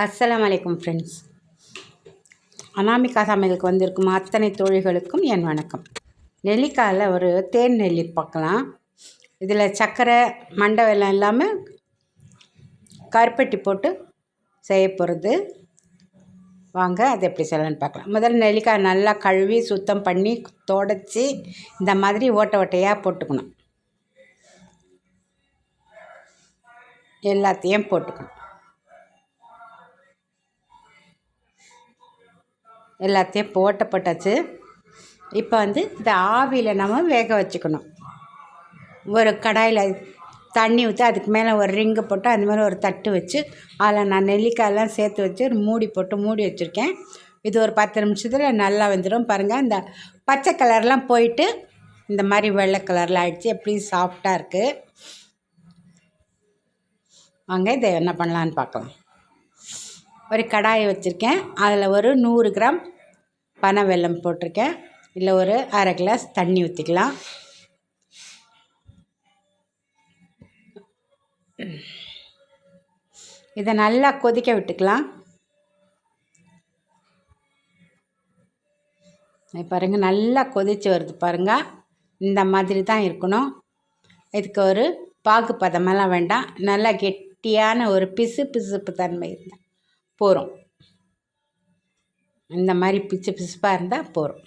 அஸ்லாம் வலைக்கம் ஃப்ரெண்ட்ஸ் அனாமிகா சமையலுக்கு வந்திருக்கும் அத்தனை தோழிகளுக்கும் என் வணக்கம். நெல்லிக்காயில் ஒரு தேன் நெல்லி பார்க்கலாம். இதில் சர்க்கரை மண்டை வெல்லம் இல்லாமல் கருப்பட்டி போட்டு செய்ய போகிறது வாங்க அது எப்படி செய்யலான்னு பார்க்கலாம். முதல்ல நெல்லிக்காய் நல்லா கழுவி சுத்தம் பண்ணி தொடச்சி இந்த மாதிரி ஓட்டை ஓட்டையாக போட்டுக்கணும். எல்லாத்தையும் போட்டுக்கணும். எல்லாத்தையும் போட்ட போட்டாச்சு. இப்போ வந்து இந்த ஆவியில் நம்ம வேக வச்சுக்கணும். ஒரு கடாயில் தண்ணி ஊற்றி அதுக்கு மேலே ஒரு ரிங்கு போட்டு அந்த மாதிரி ஒரு தட்டு வச்சு அதில் நான் நெல்லிக்காயெல்லாம் சேர்த்து வச்சு ஒரு மூடி போட்டு மூடி வச்சுருக்கேன். இது ஒரு பத்து நிமிஷத்தில் நல்லா வந்துடும் பாருங்கள் இந்த பச்சை கலர்லாம் போயிட்டு இந்த மாதிரி வெள்ளை கலரில் ஆகிடுச்சு எப்படி சாஃப்டாக இருக்குது வாங்க இதை என்ன பண்ணலான்னு பார்க்கலாம். ஒரு கடாயை வச்சுருக்கேன். அதில் ஒரு நூறு கிராம் பனை வெல்லம் போட்டிருக்கேன். இல்லை ஒரு அரை கிளாஸ் தண்ணி ஊற்றிக்கலாம். இதை நல்லா கொதிக்க விட்டுக்கலாம். பாருங்கள் நல்லா கொதித்து வருது பாருங்கள் இந்த மாதிரி தான் இருக்கணும். இதுக்கு ஒரு பாகு பதமெல்லாம் வேண்டாம். நல்லா கெட்டியான ஒரு பிசு பிசுப்பு தன்மை இருந்தால் போகிறோம் இந்த மாதிரி பிச்சு பிசுப்பாக இருந்தால் போகிறோம்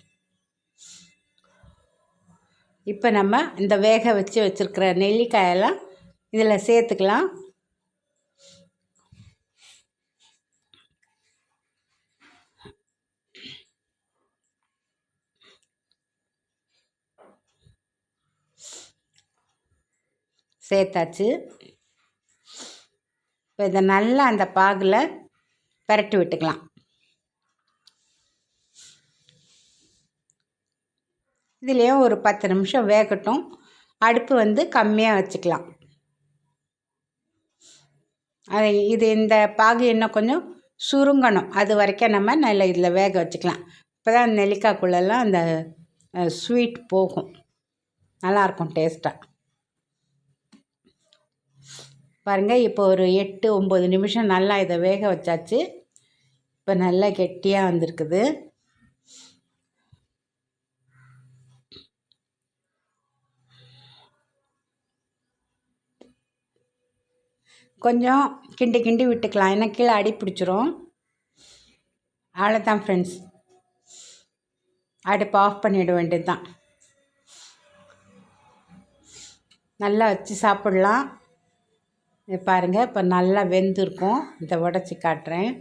இப்போ நம்ம இந்த வேக வச்சு வச்சுருக்கிற நெல்லிக்காயெல்லாம் இதில் சேர்த்துக்கலாம். சேர்த்தாச்சு. இப்போ இதை நல்லா அந்த பாகில் பரட்டி விட்டுக்கலாம். இதுலேயும் ஒரு பத்து நிமிஷம் வேகட்டும். அடுப்பு வந்து கம்மியாக வச்சுக்கலாம். அது இது இந்த பாகு இன்னும் கொஞ்சம் சுருங்கணும். அது வரைக்கும் நம்ம நல்ல இதில் வேக வச்சுக்கலாம். இப்போ தான் நெல்லிக்காய்க்குள்ளெல்லாம் அந்த ஸ்வீட் போகும். நல்லாயிருக்கும் டேஸ்ட்டாக பாருங்கள் இப்போ ஒரு எட்டு ஒம்பது நிமிஷம் நல்லா இதை வேக வச்சாச்சு. இப்போ நல்லா கெட்டியாக வந்திருக்குது. கொஞ்சம் கிண்டி கிண்டி விட்டுக்கலாம். ஏன்னா கீழே அடி பிடிச்சிரும். அவ்வளோதான் ஃப்ரெண்ட்ஸ் அடுப்பு ஆஃப் பண்ணிட வேண்டியது தான் நல்லா வச்சு சாப்பிட்லாம். பாருங்கள் இப்போ நல்லா வெந்திருக்கும். இதை உடச்சி காட்டுறேன்.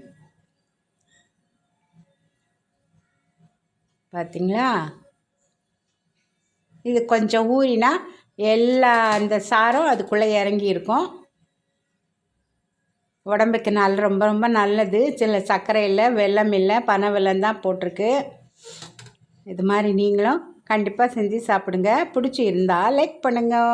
பார்த்தீங்களா இது கொஞ்சம் ஊறினா எல்லா அந்த சாரும் அதுக்குள்ளே இறங்கி இருக்கும் உடம்புக்கு நல்ல ரொம்ப ரொம்ப நல்லது. சில சர்க்கரை இல்லை வெல்லம் இல்லை பனை வெல்லம் தான் போட்டிருக்கு. இது மாதிரி நீங்களும் கண்டிப்பாக செஞ்சு சாப்பிடுங்க. பிடிச்சி இருந்தால் லைக் பண்ணுங்கள்